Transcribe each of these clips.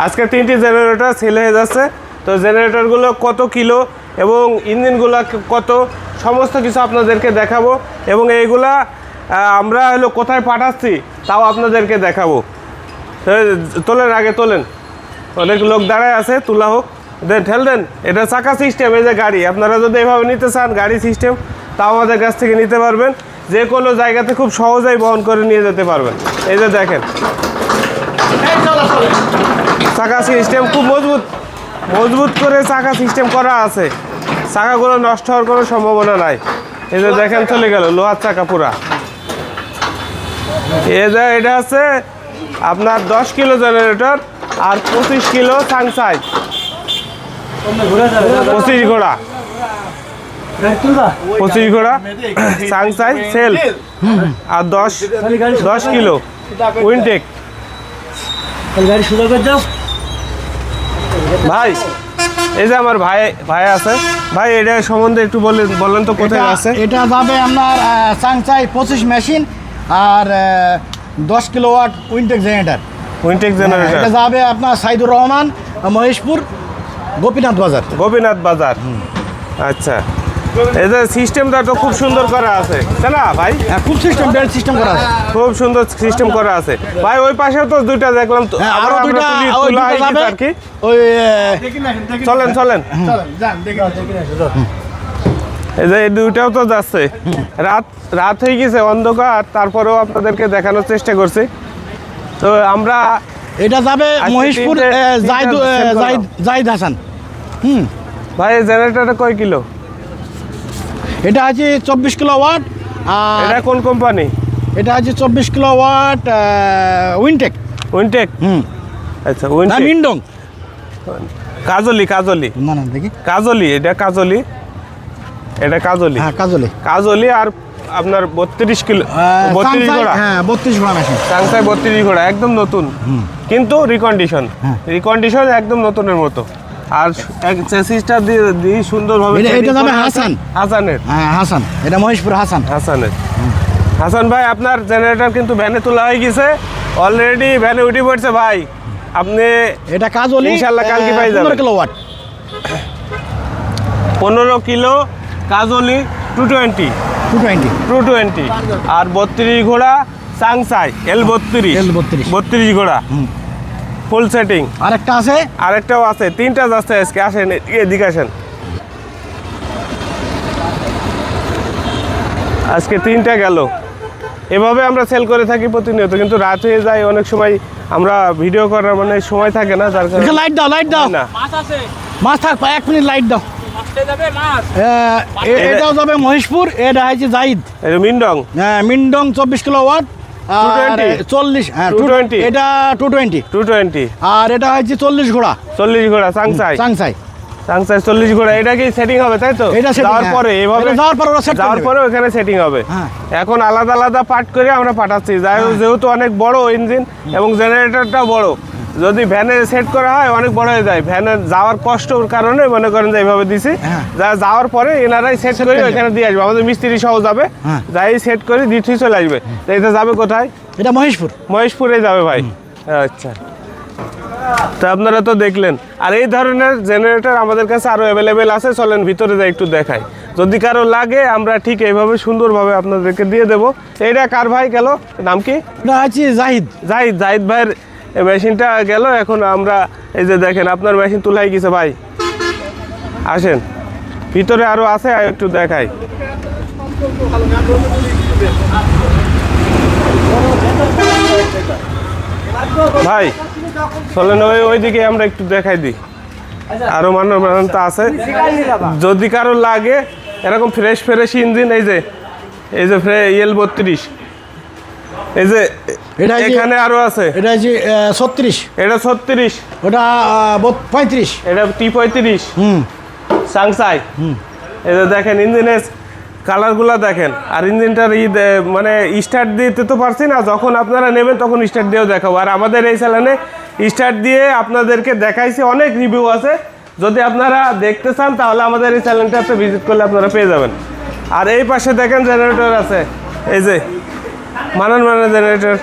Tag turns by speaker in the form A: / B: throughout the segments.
A: আজকে তিনটি generator sell হয়ে যাচ্ছে। তো জেনারেটরগুলো কত কিলো এবং ইঞ্জিনগুলো কত, সমস্ত কিছু আপনাদেরকে দেখাবো এবং এইগুলা আমরা হলো কোথায় পাঠাচ্ছি তাও আপনাদেরকে দেখাবো। তোলেন, আগে তোলেন। অনেক লোক দাঁড়ায় আছে, তোলা হোক। দেন, ঠেল দেন, এটা চাকা সিস্টেম এই যে গাড়ি। আপনারা যদি এভাবে নিতে চান গাড়ি সিস্টেম তাও আমাদের কাছ থেকে নিতে পারবেন। যে কোনো জায়গাতে খুব সহজেই বহন করে নিয়ে যেতে পারবেন। এই যে দেখেন। চাকা সিস্টেম খুব মজবুত। মজবুত করে চাকা সিস্টেম করা আছে। চাকাগুলো নষ্ট হওয়ার কোনো সম্ভাবনা নাই। এই যে দেখেন চলে গেল লোহার চাকা পুরা। এই যে এটা আছে আপনার দশ কিলো জেনারেটর আর পঁচিশ কিলো সাংসাই পঁচিশ ঘোড়া। পঁচিশ ঘোড়া সাংসাই সেল। আর দশ দশ কিলো। উইনটেক।
B: গাড়ি সুন্দর করে দাও।
A: ভাই এই যে আমার ভাই ভাই আছে। ভাই এটা সম্বন্ধে একটু বলেন বলেন তো কোথায় আছে?
C: এটা যাবে আপনার সাংচাই পঁচিশ মেশিন আর দশ kilo watt Wintech generator.
A: Wintech
C: এটা যাবে আপনার সাইদুর রহমান মহেশপুর গোপীনাথ বাজার।
A: গোপীনাথ বাজার। আচ্ছা। এই যে সিস্টেমটা তো খুব সুন্দর করা আছে। তাই না ভাই?
C: হ্যাঁ খুব সিস্টেম বেল্ট সিস্টেম করা আছে।
A: খুব সুন্দর সিস্টেম করা আছে। ভাই ওই পাশেও তো দুইটা দেখলাম তো
C: হ্যাঁ
A: আরও
C: দুইটা
A: আর কি?
C: ওই
A: চলেন চলেন। এই যে এই দুইটাও তো যাচ্ছে। রাত রাত হয়ে গেছে অন্ধকার তারপরেও আপনাদেরকে দেখানোর চেষ্টা করছি। তো আমরা
C: এটা যাবে মহেশপুর। জাহিদ জাহিদ হাসান। হুম।
A: ভাই জেনারেটরটা কয় কিলো?
C: এটা আছে চব্বিশ কিলো ওয়াট আর
A: এটা কোন কোম্পানি
C: এটা আছে চব্বিশ কিলো ওয়াট উইনটেক
A: উইনটেক
C: হুম।
A: আচ্ছা উইনটেক
C: মিন্ডং
A: কাজলি কাজলি।
C: না না দেখি।
A: কাজলি এটা কাজলি। এটা কাজলি।
C: হ্যাঁ কাজলে।
A: কাজলি আর আপনার বত্রিশ কিলো বত্রিশ ঘোড়া।
C: হ্যাঁ বত্রিশ ঘোড়া মেশিন
A: সাংসাই বত্রিশ ঘোড়া একদম নতুন। কিন্তু রিকন্ডিশন
C: হ্যাঁ।
A: রিকন্ডিশন একদম নতুনের মতো। আর এক চেসিসটা দিয়ে সুন্দরভাবে
C: এটা-
A: আছে।
C: হাসান।
A: হাসানের।
C: হ্যাঁ হাসান। এটা মহেশপুর হাসান।
A: হাসানের। হাসান ভাই আপনার জেনারেটর কিন্তু ভ্যানে তোলা হয়ে গেছে। অলরেডি ভ্যানে উঠে পড়ছে ভাই। আপনি
C: এটা কাজলি
A: ইনশাল্লাহ কালকে পেয়ে যাবেন।
C: পনেরো কিলো ওয়াট
A: পনেরো কিলো কাজলি two twenty
C: two twenty
A: two twenty আর বত্রিশ ঘোড়া সাংসাই এল বত্রিশ।
C: L32
A: বত্রিশ। ঘোড়া। Full setting.
C: আরেকটা আছে?
A: আরেকটাও আছে তিনটা যাচ্ছে আজকে আসেন এদিকে আসেন। আজকে তিনটা গেল। এভাবে আমরা সেল করে থাকি প্রতিনিয়ত কিন্তু রাত হয়ে যায় অনেক সময় আমরা ভিডিও করার মানে সময় থাকে না যার কারণে
C: লাইট দাও লাইট দাও।
A: না।
B: মাছ আছে।
C: মাছ থাক এক মিনিট লাইট দাও।
B: মাছতে যাবে মাছ।
C: এ- এটাও যাবে মহেশপুর এটা হচ্ছে জাহিদ
A: এটা মিন্ডং।
C: হ্যাঁ, মিন্ডং চব্বিশ কিলো ওয়াট আর
A: 220
C: চল্লিশ হ্যাঁ
A: 220
C: এটা টু টোয়েন্টি
A: টু টোয়েন্টি
C: আর এটা হচ্ছে চল্লিশ ঘোড়া।
A: চল্লিশ ঘোড়া সাংসাই চল্লিশ ঘোড়া এটা কি সেটিং হবে তাই তো?
C: এটা
A: যাওয়ার
C: হ্যাঁ।
A: পরে এভাবে
C: এটা যাওয়ার পরে ওরা set
A: যাওয়ার পরে ওখানে সেটিং হবে।
C: হ্যাঁ।
A: এখন আলাদা আলাদা পার্ট করে আমরা পাঠাচ্ছি। যাই হোক, যেহেতু অনেক বড় ইঞ্জিন এবং জেনারেটরটাও বড়। যদি ভ্যানে সেট করা হয় অনেক বড় হয়ে যায়। ভ্যানে যাওয়ার কষ্টর কারণে মনে করেন যে এইভাবে দিছি।
C: হ্যাঁ।
A: যা যাওয়ার পরে এনারাই সেট করে ওখানে দিয়ে আসবে। আমাদের মিস্ত্রি সহ যাবে।
C: হ্যাঁ।
A: যাই সেট করে দিতেই চলে আসবে। এটা যাবে কোথায়?
C: এটা মহেশপুর।
A: মহেশপুরে যাবে ভাই। আচ্ছা। তো আপনারা তো দেখলেন। আর এই ধরনের জেনারেটর আমাদের কাছে আরও অ্যাভেলেবেল আছে। চলেন ভিতরে যাই একটু দেখাই। যদি কারও লাগে আমরা ঠিক এইভাবে সুন্দরভাবে আপনাদেরকে দিয়ে দেবো। এইটা কার ভাই গেল? নাম কি?
C: এটা হচ্ছে জাহিদ।
A: জাহিদ জাহিদ ভাইয়ের এই মেশিনটা গেল, এখন আমরা এই যে দেখেন, আপনার মেশিন তুলাই গেছে ভাই। আসেন, ভিতরে আরও আছে একটু দেখাই। ভাই, চলেন, ওই ওইদিকে আমরা একটু দেখাই দিই। আরও মানব মানব তো আছে। যদি কারও লাগে, এরকম ফ্রেশ ফ্রেশ ইঞ্জিন এই যে এই যে ফ্রে ইয়েল বত্রিশ। এই যে
C: এটা
A: এখানে আরও আছে।
C: এটা হচ্ছে ছত্রিশ।
A: এটা ছত্রিশ।
C: ওটা পঁয়ত্রিশ।
A: এটা টি পঁয়ত্রিশ।
C: হুম।
A: সাংসাই। এই যে দেখেন ইঞ্জিনের কালারগুলো দেখেন। আর ইঞ্জিনটার ই মানে স্টার্ট দিতে তো পারছি না। যখন আপনারা নেবেন তখন স্টার্ট দিয়েও দেখাবো। আর আমাদের এই চ্যানেলে স্টার্ট দিয়ে আপনাদেরকে দেখাইছি অনেক রিভিউ আছে। যদি আপনারা দেখতে চান তাহলে আমাদের এই চ্যানেলটাতে ভিজিট করলে আপনারা পেয়ে যাবেন। আর এই পাশে দেখেন জেনারেটর আছে। এই যে মানান মানান জেনারেটর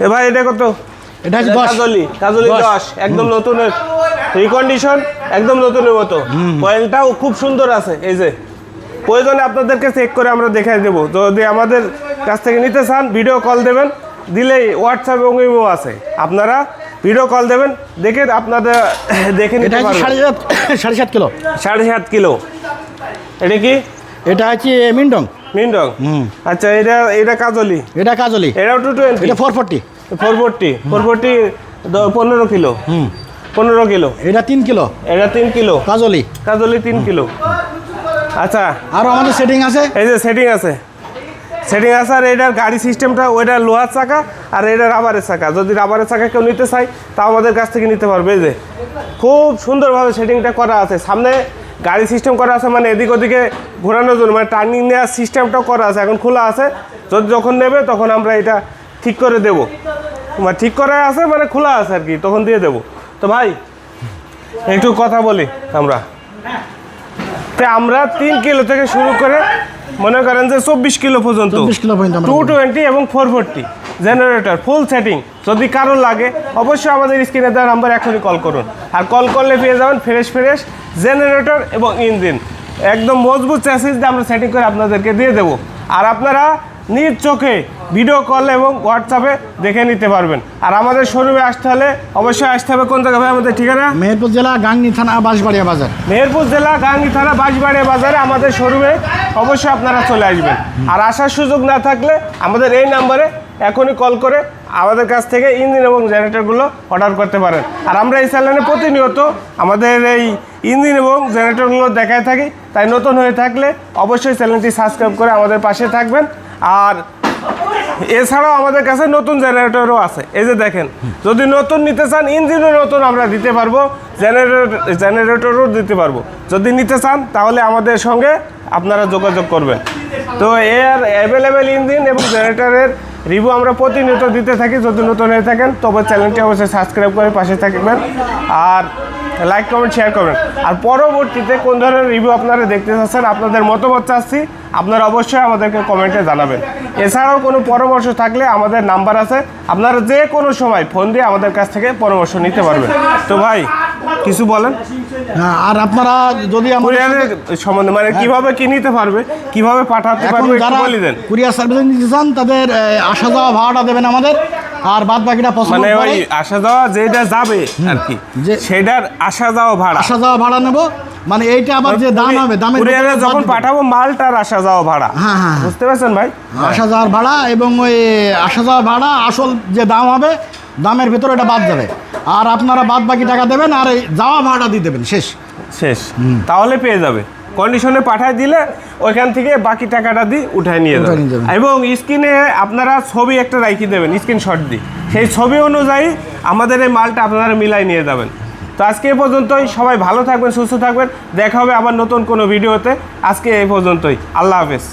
A: এ ভাই এটা কত?
C: এটা
A: কাজলি কাজলি
C: দশ।
A: একদম নতুনের রিকন্ডিশন একদম নতুনের মতো। কয়েলটাও খুব সুন্দর আছে এই যে। প্রয়োজনে আপনাদেরকে চেক করে আমরা দেখাই দেবো। যদি আমাদের কাছ থেকে নিতে চান ভিডিও কল দেবেন দিলেই হোয়াটসঅ্যাপ এবং ইমো আছে। আপনারা ভিডিও কল দেবেন দেখে আপনাদের দেখে
C: এটা
A: নিতে
C: সাড়ে সাত সাড়ে সাত কিলো।
A: সাড়ে সাত কিলো। এটা কি?
C: এটা হচ্ছে মিন্ডং
A: মিন্ডং
C: হুম।
A: আচ্ছা এটা এটা কাজলি?
C: এটা কাজলি।
A: এটাও টু টোয়েন্টি
C: এটা four forty
A: four forty four forty পনেরো কিলো?
C: হুম।
A: পনেরো কিলো?
C: এটা তিন কিলো।
A: এটা তিন কিলো?
C: কাজলি।
A: কাজলি তিন কিলো। আচ্ছা।
C: আরও আমাদের সেটিং আছে?
A: এই যে সেটিং আছে। সেটিং আছে আর এটার গাড়ি সিস্টেমটা ওইটা লোহার চাকা আর এটা রাবারের চাকা। যদি রাবারের চাকা কেউ নিতে চাই তা আমাদের কাছ থেকে নিতে পারবে এই যে। খুব সুন্দরভাবে সেটিংটা করা আছে। সামনে গাড়ি সিস্টেম করা আছে মানে এদিক ওদিকে ঘোরানোর জন্য মানে টার্নিং নেওয়ার সিস্টেমটাও করা আছে এখন খোলা আছে। যদি যখন নেবে তখন আমরা এটা ঠিক করে দেবো। মানে ঠিক করা আছে মানে খোলা আছে আর কি তখন দিয়ে দেবো। তো ভাই একটু কথা বলি আমরা। তো আমরা তিন কিলো থেকে শুরু করে মনে করেন যে চব্বিশ কিলো পর্যন্ত
C: 24 কিলো পর্যন্ত আমরা
A: টু টোয়েন্টি এবং four forty generator full setting যদি কারোর লাগে অবশ্যই আমাদের স্ক্রিনে দেওয়ার নাম্বার এখনই কল করুন। আর কল করলে পেয়ে যাবেন ফ্রেশ ফ্রেশ জেনারেটর এবং ইঞ্জিন একদম মজবুত চ্যাসিস দিয়ে আমরা সেটিং করে আপনাদেরকে দিয়ে দেবো। আর আপনারা নিজ চোখে ভিডিও কল এবং হোয়াটসঅ্যাপে দেখে নিতে পারবেন। আর আমাদের শোরুমে আসতে হলে অবশ্যই আসতে হবে। কোন জায়গায় আমাদের ঠিকানা?
C: মেহেরপুর জেলা গাংনি থানা বাঁশবাড়িয়া বাজার।
A: মেহেরপুর জেলা গাঙ্গি থানা বাঁশবাড়িয়া বাজারে আমাদের শোরুমে অবশ্যই আপনারা চলে আসবেন। আর আসার সুযোগ না থাকলে আমাদের এই নাম্বারে এখনই কল করে আমাদের কাছ থেকে ইঞ্জিন এবং জেনারেটরগুলো অর্ডার করতে পারেন। আর আমরা এই চ্যানেলে প্রতিনিয়ত আমাদের এই ইঞ্জিন এবং জেনারেটরগুলো দেখায় থাকি। তাই নতুন হয়ে থাকলে অবশ্যই চ্যানেলটি সাবস্ক্রাইব করে আমাদের পাশে থাকবেন। আর এছাড়াও আমাদের কাছে নতুন জেনারেটরও আছে। এই যে দেখেন, যদি নতুন নিতে চান, ইঞ্জিনও নতুন আমরা দিতে পারব, জেনারেটর, জেনারেটরও দিতে পারব। যদি নিতে চান, তাহলে আমাদের সঙ্গে আপনারা যোগাযোগ করবেন। তো এর অ্যাভেলেবেল ইঞ্জিন এবং জেনারেটরের রিভিউ আমরা প্রতিনিয়ত দিতে থাকি। যদি নতুন হয়ে থাকেন, তবে চ্যানেলটি অবশ্যই সাবস্ক্রাইব করে পাশে থাকবেন। আর লাইক কমেন্ট শেয়ার করবেন। আর পরবর্তীতে কোন ধরনের রিভিউ আপনারা দেখতে চাচ্ছেন, আপনাদের মতামত চাচ্ছি, আপনারা অবশ্যই আমাদেরকে কমেন্টে জানাবেন। এছাড়াও কোনো পরামর্শ থাকলে আমাদের নাম্বার আছে। আপনারা যে কোনো সময় ফোন দিয়ে আমাদের কাছ থেকে পরামর্শ নিতে পারবেন। তো ভাই কিছু বলেন?
C: হ্যাঁ, আর আপনারা যদি
A: কুরিয়ারের সম্বন্ধে মানে কীভাবে কি নিতে পারবে কীভাবে পাঠাতে পারবে একটু বলে দেন।
C: কুরিয়ার সার্ভিস নিতে চান তাদের আসা যাওয়া ভাড়াটা দেবেন আমাদের। আর বাদ বাকিটা পছন্দ
A: মানে ওই আসা যাওয়া যেটা যাবে আর কি
C: যে-
A: সেটার আসা যাওয়া ভাড়া।
C: আসা যাওয়া ভাড়া নেব। মানে এইটা আবার যে দাম হবে দামের
A: কুরিয়ারে যখন পাঠাবো মালটার আসা যাওয়া ভাড়া।
C: হ্যাঁ, হ্যাঁ, হ্যাঁ।
A: বুঝতে পারছেন ভাই?
C: আসা যাওয়ার ভাড়া এবং ওই আসা যাওয়ার ভাড়া আসল যে দাম হবে দামের ভিতরে এটা বাদ যাবে। আর আপনারা বাদ বাকি টাকা দেবেন আর যাওয়া ভাড়া দিয়ে দেবেন শেষ।
A: শেষ। তাহলে পেয়ে যাবে। কন্ডিশনে পাঠায় দিলে ওইখান থেকে বাকি টাকাটা দিয়ে উঠায় নিয়ে
C: যাবেন।
A: এবং স্ক্রিনে আপনারা ছবি একটা রাখি দেবেন স্ক্রিনশট দিই সেই ছবি অনুযায়ী আমাদের এই মালটা আপনারা মিলাই নিয়ে যাবেন। তো আজকে এ পর্যন্তই সবাই ভালো থাকবেন সুস্থ থাকবেন। দেখা হবে আবার নতুন কোনো ভিডিওতে। আজকে এই পর্যন্তই। আল্লাহ হাফেজ।